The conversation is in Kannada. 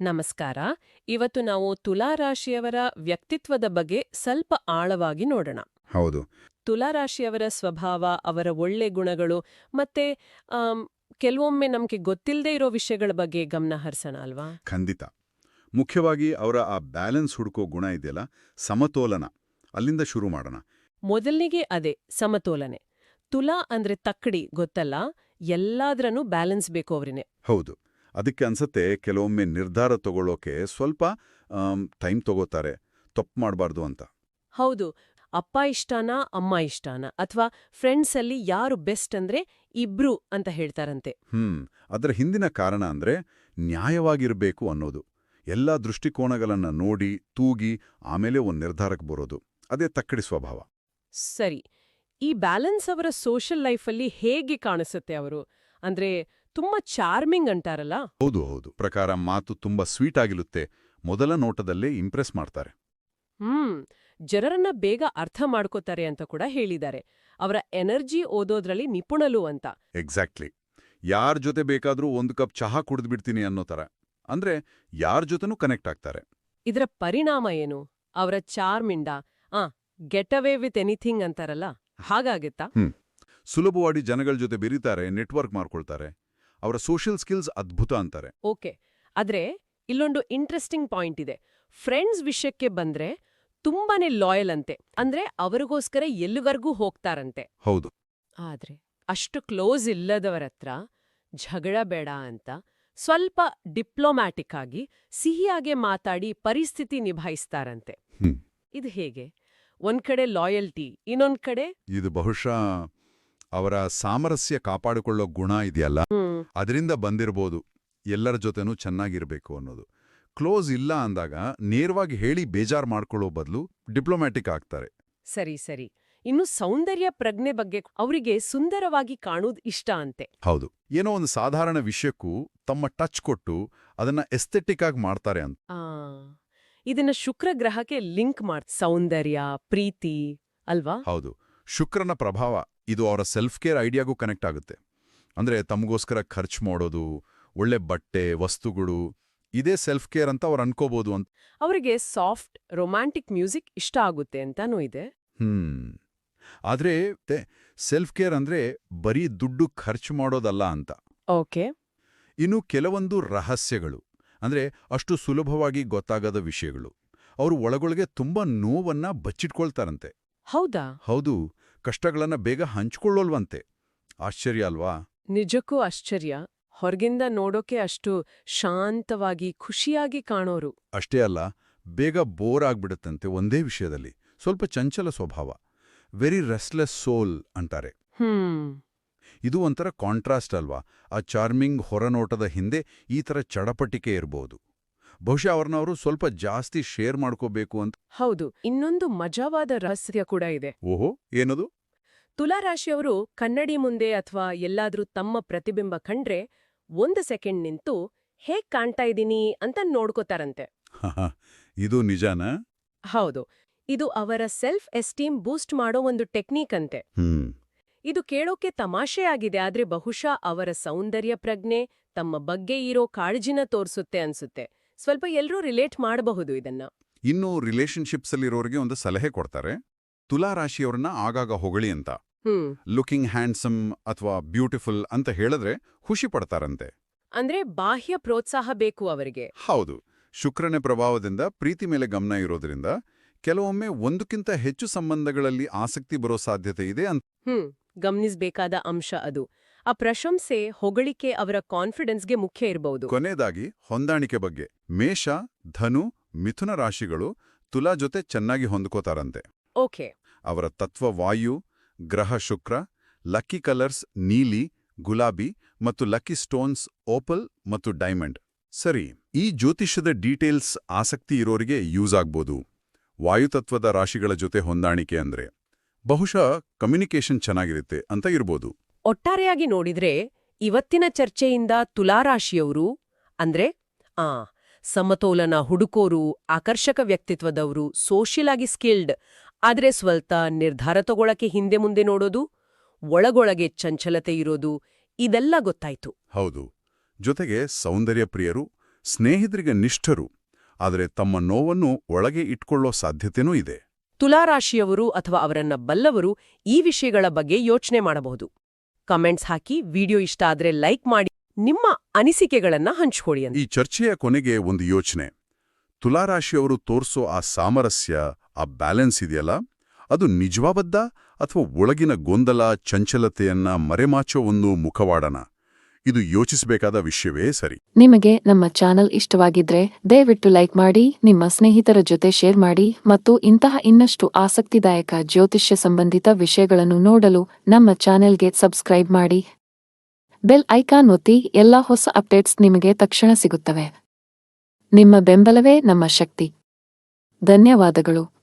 ನಮಸ್ಕಾರ. ಇವತ್ತು ನಾವು ತುಲಾರಾಶಿಯವರ ವ್ಯಕ್ತಿತ್ವದ ಬಗ್ಗೆ ಸ್ವಲ್ಪ ಆಳವಾಗಿ ನೋಡೋಣ. ಹೌದು. ತುಲಾರಾಶಿಯವರ ಸ್ವಭಾವ ಅವರ ಒಳ್ಳೆ ಗುಣಗಳು ಮತ್ತೆ ಕೆಲವೊಮ್ಮೆ ನಮಗೆ ಗೊತ್ತಿಲ್ಲದೆ ಇರೋ ವಿಷಯಗಳ ಬಗ್ಗೆ ಗಮನ ಹರಿಸೋಣ ಅಲ್ವಾ? ಖಂಡಿತ. ಮುಖ್ಯವಾಗಿ ಅವರ ಆ ಬ್ಯಾಲೆನ್ಸ್ ಹುಡುಕೋ ಗುಣ ಇದೆಯಲ್ಲ ಸಮತೋಲನ. ಅಲ್ಲಿಂದ ಶುರು ಮಾಡೋಣ. ಮೊದಲನಿಗೆ ಅದೇ ಸಮತೋಲನೆ. ತುಲಾ ಅಂದ್ರೆ ತಕ್ಕಡಿ ಗೊತ್ತಲ್ಲ? ಎಲ್ಲಾದ್ರನೂ ಬ್ಯಾಲೆನ್ಸ್ ಬೇಕು ಅವ್ರಿನೇ. ಹೌದು. ಅದಕ್ಕೆ ಅನ್ಸತ್ತೆ ಕೆಲವೊಮ್ಮೆ ನಿರ್ಧಾರ ತಗೊಳ್ಳೋಕೆ ಸ್ವಲ್ಪ ಟೈಮ್ ತಗೋತಾರೆ ತಪ್ಪು ಮಾಡಬಾರ್ದು ಅಂತ. ಹೌದು ಅಪ್ಪ ಇಷ್ಟಾನ ಅಮ್ಮ ಇಷ್ಟಾನ ಅಥವಾ ಫ್ರೆಂಡ್ಸ್ ಅಲ್ಲಿ ಯಾರು ಬೆಸ್ಟ್ ಅಂದ್ರೆ ಇಬ್ರು ಅಂತ ಹೇಳ್ತಾರಂತೆ. ಹ್ಮ್ ಅದರ ಹಿಂದಿನ ಕಾರಣ ಅಂದ್ರೆ ನ್ಯಾಯವಾಗಿರಬೇಕು ಅನ್ನೋದು. ಎಲ್ಲ ದೃಷ್ಟಿಕೋನಗಳನ್ನ ನೋಡಿ ತೂಗಿ ಆಮೇಲೆ ಒಂದು ನಿರ್ಧಾರಕ್ಕೆ ಬರೋದು. ಅದೇ ತಕ್ಕಡಿ ಸ್ವಭಾವ. ಸರಿ ಈ ಬ್ಯಾಲೆನ್ಸ್ ಅವರ ಸೋಷಿಯಲ್ ಲೈಫಲ್ಲಿ ಹೇಗೆ ಕಾಣಿಸುತ್ತೆ ಅವರು? ಅಂದ್ರೆ ತುಂಬಾ ಚಾರ್ಮಿಂಗ್ ಅಂತಾರಲ್ಲ? ಹೌದು ಹೌದು. ಪ್ರಕಾರ ಮಾತು ತುಂಬಾ ಸ್ವೀಟ್ ಆಗಿರುತ್ತೆ. ಮೊದಲ ನೋಟದಲ್ಲೇ ಇಂಪ್ರೆಸ್ ಮಾಡ್ತಾರೆ. ಹ್ಮ್. ಜನರನ್ನ ಬೇಗ ಅರ್ಥ ಮಾಡ್ಕೋತಾರೆ ಅಂತ ಕೂಡ ಹೇಳಿದ್ದಾರೆ. ಅವರ ಎನರ್ಜಿ ಓದೋದ್ರಲ್ಲಿ ನಿಪುಣಲು ಅಂತ. ಎಕ್ಸಾಕ್ಟ್ಲಿ ಯಾರ್ ಜೊತೆ ಬೇಕಾದ್ರೂ ಒಂದು ಕಪ್ ಚಹಾ ಕುಡಿದ್ಬಿಡ್ತೀನಿ ಅನ್ನೋ ಥರ. ಅಂದ್ರೆ ಯಾರ್ ಜೊತೆನೂ ಕನೆಕ್ಟ್ ಆಗ್ತಾರೆ. ಇದರ ಪರಿಣಾಮ ಏನು? ಅವರ ಚಾರ್ಮಿಂಡ ಆ ಗೆಟ್ ಅವೇ ವಿತ್ ಎನಿಥಿಂಗ್ ಅಂತಾರಲ್ಲ? ಹಾಗಾಗಿತ್ತಾ? ಸುಲಭವಾಗಿ ಜನಗಳ ಜೊತೆ ಬೆರೀತಾರೆ ನೆಟ್ವರ್ಕ್ ಮಾಡ್ಕೊಳ್ತಾರೆ. ಅವರ ಸೋಷಿಯಲ್ ಸ್ಕಿಲ್ಸ್ ಅದ್ಭುತ ಅಂತಾರೆ. ಓಕೆ ಆದ್ರೆ ಇಲ್ಲೊಂದು ಇಂಟ್ರೆಸ್ಟಿಂಗ್ ಪಾಯಿಂಟ್ ಇದೆ. ಫ್ರೆಂಡ್ಸ್ ವಿಷಯಕ್ಕೆ ಬಂದ್ರೆ ತುಂಬಾನೇ ಲಾಯಲ್ ಅಂತೆ. ಅಂದ್ರೆ ಅವರಿಗೋಸ್ಕರ ಎಲ್ಲಿವರೆಗೂ ಹೋಗ್ತಾರಂತೆ. ಹೌದು. ಆದ್ರೆ ಅಷ್ಟು ಕ್ಲೋಸ್ ಇಲ್ಲದವರ ಹತ್ರ ಜಗಳ ಬೇಡ ಅಂತ ಸ್ವಲ್ಪ ಡಿಪ್ಲೊಮ್ಯಾಟಿಕ್ ಆಗಿ ಸಿಹಿಯಾಗೆ ಮಾತಾಡಿ ಪರಿಸ್ಥಿತಿ ನಿಭಾಯಿಸ್ತಾರಂತೆ. ಇದು ಹೇಗೆ? ಒಂದ್ ಕಡೆ ಲಾಯಲ್ಟಿ ಇನ್ನೊಂದ್ ಕಡೆ ಇದು ಬಹುಶಃ ಅವರ ಸಾಮರಸ್ಯ ಕಾಪಾಡಿಕೊಳ್ಳೋ ಗುಣ ಇದೆಯಲ್ಲ? ಅದರಿಂದ ಬಂದಿರ್ಬೋದು. ಎಲ್ಲರ ಜೊತೆನೂ ಚೆನ್ನಾಗಿರ್ಬೇಕು ಅನ್ನೋದು. ಕ್ಲೋಸ್ ಇಲ್ಲ ಅಂದಾಗ ನೇರವಾಗಿ ಹೇಳಿ ಬೇಜಾರ್ ಮಾಡ್ಕೊಳ್ಳೋ ಬದಲು ಡಿಪ್ಲೊಮ್ಯಾಟಿಕ್ ಆಗ್ತಾರೆ. ಸರಿ ಸರಿ. ಇನ್ನು ಸೌಂದರ್ಯ ಪ್ರಜ್ಞೆ ಬಗ್ಗೆ ಅವರಿಗೆ ಸುಂದರವಾಗಿ ಕಾಣೋದು ಇಷ್ಟ ಅಂತೆ. ಹೌದು. ಏನೋ ಒಂದು ಸಾಧಾರಣ ವಿಷಯಕ್ಕೂ ತಮ್ಮ ಟಚ್ ಕೊಟ್ಟು ಅದನ್ನ ಎಸ್ಥೆಟಿಕ್ ಆಗಿ ಮಾಡ್ತಾರೆ ಅಂತ. ಇದನ್ನ ಶುಕ್ರ ಗ್ರಹಕ್ಕೆ ಲಿಂಕ್ ಮಾಡ್ ಸೌಂದರ್ಯ ಪ್ರೀತಿ ಅಲ್ವಾ? ಹೌದು. ಶುಕ್ರನ ಪ್ರಭಾವ ಇದು ಅವರ ಸೆಲ್ಫ್ ಕೇರ್ ಐಡಿಯಾಗೂ ಕನೆಕ್ಟ್ ಆಗುತ್ತೆ. ಅಂದ್ರೆ ತಮಗೋಸ್ಕರ ಖರ್ಚು ಮಾಡೋದು ಒಳ್ಳೆ ಬಟ್ಟೆ ವಸ್ತುಗಳು ಇದೇ ಸೆಲ್ಫ್ ಕೇರ್ ಅಂತ ಅವ್ರು ಅನ್ಕೋಬಹುದು ಅಂತ. ಅವರಿಗೆ ಸಾಫ್ಟ್ ರೊಮ್ಯಾಂಟಿಕ್ ಮ್ಯೂಸಿಕ್ ಇಷ್ಟ ಆಗುತ್ತೆ ಅಂತಾನೂ ಇದೆ. ಹ್ಮ್. ಆದ್ರೆ ಸೆಲ್ಫ್ ಕೇರ್ ಅಂದ್ರೆ ಬರೀ ದುಡ್ಡು ಖರ್ಚು ಮಾಡೋದಲ್ಲ ಅಂತ. ಓಕೆ. ಇನ್ನು ಕೆಲವೊಂದು ರಹಸ್ಯಗಳು ಅಂದ್ರೆ ಅಷ್ಟು ಸುಲಭವಾಗಿ ಗೊತ್ತಾಗದ ವಿಷಯಗಳು. ಅವರು ಒಳಗೊಳಗೆ ತುಂಬಾ ನೋವನ್ನ ಬಚ್ಚಿಟ್ಕೊಳ್ತಾರಂತೆ. ಹೌದಾ? ಹೌದು. ಕಷ್ಟಗಳನ್ನ ಬೇಗ ಹಂಚಿಕೊಳ್ಳೋಲ್ವಂತೆ. ಆಶ್ಚರ್ಯ ಅಲ್ವಾ? ನಿಜಕ್ಕೂ ಆಶ್ಚರ್ಯ. ಹೊರಗಿಂದ ನೋಡೋಕೆ ಅಷ್ಟು ಶಾಂತವಾಗಿ ಖುಷಿಯಾಗಿ ಕಾಣೋರು. ಅಷ್ಟೇ ಅಲ್ಲ ಬೇಗ ಬೋರ್ ಆಗ್ಬಿಡುತ್ತಂತೆ ಒಂದೇ ವಿಷಯದಲ್ಲಿ. ಸ್ವಲ್ಪ ಚಂಚಲ ಸ್ವಭಾವ. ವೆರಿ ರೆಸ್ಲೆಸ್ ಸೋಲ್ ಅಂತಾರೆ. ಹ್ಮ್. ಇದು ಒಂಥರ ಕಾಂಟ್ರಾಸ್ಟ್ ಅಲ್ವಾ? ಆ ಚಾರ್ಮಿಂಗ್ ಹೊರನೋಟದ ಹಿಂದೆ ಈ ಥರ ಚಡಪಟಿಕೆ ಇರಬಹುದು ಬಹುಶಃ ಅವ್ರನ್ನವರು ಸ್ವಲ್ಪ ಜಾಸ್ತಿ ಶೇರ್ ಮಾಡ್ಕೋಬೇಕು ಅಂತ. ಹೌದು ಇನ್ನೊಂದು ಮಜಾವಾದ ರಹಸ್ಯ ಕೂಡ ಇದೆ. ಓಹೋ ಏನದು? ತುಲಾರಾಶಿಯವರು ಕನ್ನಡಿ ಮುಂದೆ ಅಥವಾ ಎಲ್ಲಾದ್ರೂ ತಮ್ಮ ಪ್ರತಿಬಿಂಬ ಕಂಡ್ರೆ ಒಂದು ಸೆಕೆಂಡ್ ನಿಂತು ಹೇಗ್ ಕಾಣ್ತಾ ಇದ್ದೀನಿ ಅಂತ ನೋಡ್ಕೋತಾರಂತೆ. ಇದು ನಿಜಾನಾ? ಹೌದು ಇದು ಅವರ ಸೆಲ್ಫ್ ಎಸ್ಟೀಮ್ ಬೂಸ್ಟ್ ಮಾಡೋ ಒಂದು ಟೆಕ್ನಿಕ್ ಅಂತೆ. ಇದು ಕೇಳೋಕೆ ತಮಾಷೆ ಆಗಿದೆ ಆದ್ರೆ ಬಹುಶಃ ಅವರ ಸೌಂದರ್ಯ ಪ್ರಜ್ಞೆ ತಮ್ಮ ಬಗ್ಗೆ ಇರೋ ಕಾಳಜಿನ ತೋರಿಸುತ್ತೆ ಅನ್ಸುತ್ತೆ. ಸ್ವಲ್ಪ ಎಲ್ಲರೂ ರಿಲೇಟ್ ಮಾಡಬಹುದು ಇದನ್ನ. ಇನ್ನು ರಿಲೇಶನ್ಶಿಪ್ಸ್ ಅಲ್ಲಿರೋರಿಗೆ ಒಂದು ಸಲಹೆ ಕೊಡ್ತಾರೆ. ತುಲಾ ರಾಶಿಯವ್ರನ್ನ ಆಗಾಗ ಹೊಗಳಿ ಅಂತ. ಲುಕಿಂಗ್ ಹ್ಯಾಂಡ್ಸಮ್ ಅಥವಾ ಬ್ಯೂಟಿಫುಲ್ ಅಂತ ಹೇಳಿದ್ರೆ ಖುಷಿ ಪಡ್ತಾರಂತೆ. ಅಂದ್ರೆ ಬಾಹ್ಯ ಪ್ರೋತ್ಸಾಹ ಬೇಕು ಅವರಿಗೆ. ಹೌದು. ಶುಕ್ರನ ಪ್ರಭಾವದಿಂದ ಪ್ರೀತಿ ಮೇಲೆ ಗಮನ ಇರೋದ್ರಿಂದ ಕೆಲವೊಮ್ಮೆ ಒಂದಕ್ಕಿಂತ ಹೆಚ್ಚು ಸಂಬಂಧಗಳಲ್ಲಿ ಆಸಕ್ತಿ ಬರೋ ಸಾಧ್ಯತೆ ಇದೆ ಅಂತ. ಹ್ಮ್. ಗಮನಿಸಬೇಕಾದ ಅಂಶ ಅದು. ಆ ಪ್ರಶಂಸೆ ಹೊಗಳಿಕೆ ಅವರ ಕಾನ್ಫಿಡೆನ್ಸ್ಗೆ ಮುಖ್ಯ ಇರಬಹುದು ಕೊನೆಯದಾಗಿ ಹೊಂದಾಣಿಕೆ ಬಗ್ಗೆ. ಮೇಷ ಧನು ಮಿಥುನ ರಾಶಿಗಳು ತುಲಾ ಜೊತೆ ಚೆನ್ನಾಗಿ ಹೊಂದ್ಕೋತಾರಂತೆ. ಓಕೆ. ಅವರ ತತ್ವ ವಾಯು ಗ್ರಹ ಶುಕ್ರ, ಲಕ್ಕಿ ಕಲರ್ಸ್ ನೀಲಿ, ಗುಲಾಬಿ ಮತ್ತು ಲಕ್ಕಿ ಸ್ಟೋನ್ಸ್ ಓಪಲ್ ಮತ್ತು ಡೈಮಂಡ್. ಸರಿ, ಈ ಜ್ಯೋತಿಷ್ಯದ ಡೀಟೇಲ್ಸ್ ಆಸಕ್ತಿ ಇರೋರಿಗೆ ಯೂಸ್ ಆಗ್ಬೋದು. ವಾಯುತತ್ವದ ರಾಶಿಗಳ ಜೊತೆ ಹೊಂದಾಣಿಕೆ ಅಂದ್ರೆ ಬಹುಶಃ ಕಮ್ಯುನಿಕೇಷನ್ ಚೆನ್ನಾಗಿರುತ್ತೆ ಅಂತ ಇರ್ಬೋದು. ಒಟ್ಟಾರೆಯಾಗಿ ನೋಡಿದ್ರೆ ಇವತ್ತಿನ ಚರ್ಚೆಯಿಂದ ತುಲಾರಾಶಿಯವರು ಅಂದ್ರೆ, ಆ, ಸಮತೋಲನ ಹುಡುಕೋರು, ಆಕರ್ಷಕ ವ್ಯಕ್ತಿತ್ವದವರು, ಸೋಷಿಯಲ್ ಆಗಿ ಸ್ಕಿಲ್ಡ್ ಆದ್ರೆ ಸ್ವಲ್ಪ ನಿರ್ಧಾರ ತಗೊಳಕ್ಕೆ ಹಿಂದೆ ಮುಂದೆ ನೋಡೋದು ಒಳಗೊಳಗೆ ಚಂಚಲತೆ ಇರೋದು ಇದೆಲ್ಲ ಗೊತ್ತಾಯ್ತು. ಹೌದು. ಜೊತೆಗೆ ಸೌಂದರ್ಯ ಪ್ರಿಯರು ಸ್ನೇಹಿತರಿಗೆ ನಿಷ್ಠರು ಆದರೆ ತಮ್ಮ ನೋವನ್ನು ಒಳಗೆ ಇಟ್ಕೊಳ್ಳೋ ಸಾಧ್ಯತೆನೂ ಇದೆ. ತುಲಾರಾಶಿಯವರು ಅಥವಾ ಅವರನ್ನ ಬಲ್ಲವರು ಈ ವಿಷಯಗಳ ಬಗ್ಗೆ ಯೋಚನೆ ಮಾಡಬಹುದು. ಕಮೆಂಟ್ಸ್ ಹಾಕಿ ವಿಡಿಯೋ ಇಷ್ಟ ಆದ್ರೆ ಲೈಕ್ ಮಾಡಿ ನಿಮ್ಮ ಅನಿಸಿಕೆಗಳನ್ನ ಹಂಚಿಕೊಳ್ಳಿ ಈ ಚರ್ಚೆಯ ಕೊನೆಗೆ ಒಂದು ಯೋಚನೆ. ತುಲಾರಾಶಿಯವರು ತೋರಿಸೋ ಆ ಸಾಮರಸ್ಯ ಆ ಬ್ಯಾಲೆನ್ಸ್ ಇದೆಯಲ್ಲ? ಅದು ನಿಜವಾಬದ್ದ ಅಥವಾ ಒಳಗಿನ ಗೊಂದಲ, ಚಂಚಲತೆಯನ್ನ ಮರೆಮಾಚೋ ಒಂದು ಮುಖವಾಡನ? ಇದು ಯೋಚಿಸಬೇಕಾದ ವಿಷಯವೇ ಸರಿ. ನಿಮಗೆ ನಮ್ಮ ಚಾನೆಲ್ ಇಷ್ಟವಾಗಿದ್ರೆ ದಯವಿಟ್ಟು ಲೈಕ್ ಮಾಡಿ, ನಿಮ್ಮ ಸ್ನೇಹಿತರ ಜೊತೆ ಶೇರ್ ಮಾಡಿ ಮತ್ತು ಇಂತಹ ಇನ್ನಷ್ಟು ಆಸಕ್ತಿದಾಯಕ ಜ್ಯೋತಿಷ್ಯ ಸಂಬಂಧಿತ ವಿಷಯಗಳನ್ನು ನೋಡಲು ನಮ್ಮ ಚಾನೆಲ್ಗೆ ಸಬ್ಸ್ಕ್ರೈಬ್ ಮಾಡಿ. ಬೆಲ್ ಐಕಾನ್ ಒತ್ತಿ ಎಲ್ಲಾ ಹೊಸ ಅಪ್ಡೇಟ್ಸ್ ನಿಮಗೆ ತಕ್ಷಣ ಸಿಗುತ್ತವೆ. ನಿಮ್ಮ ಬೆಂಬಲವೇ ನಮ್ಮ ಶಕ್ತಿ. ಧನ್ಯವಾದಗಳು.